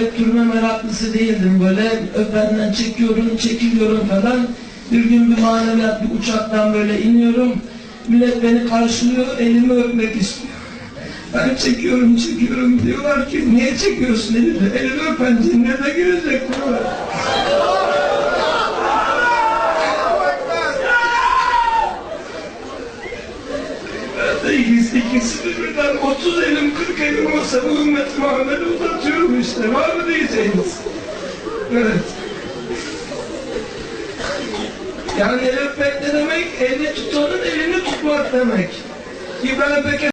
Öptürme meraklısı değildim. Böyle öpenden çekiyorum, çekiliyorum falan. Bir gün bir maneviyat bir uçaktan böyle iniyorum. Millet beni karşılıyor, elimi öpmek istiyor. Ben çekiyorum, çekiyorum. Diyorlar ki niye çekiyorsun elini? Elini öpen cennete girecek diyorlar. İkisi, ikisini birden 30 elim 40 elim olsa bu ümmet Muhammed'e uzatıyorum işte. Var mı diyeceğiniz? Evet. Yani el öpmek ne demek? Elini tutanın elini tutmak demek. İbrahim Peker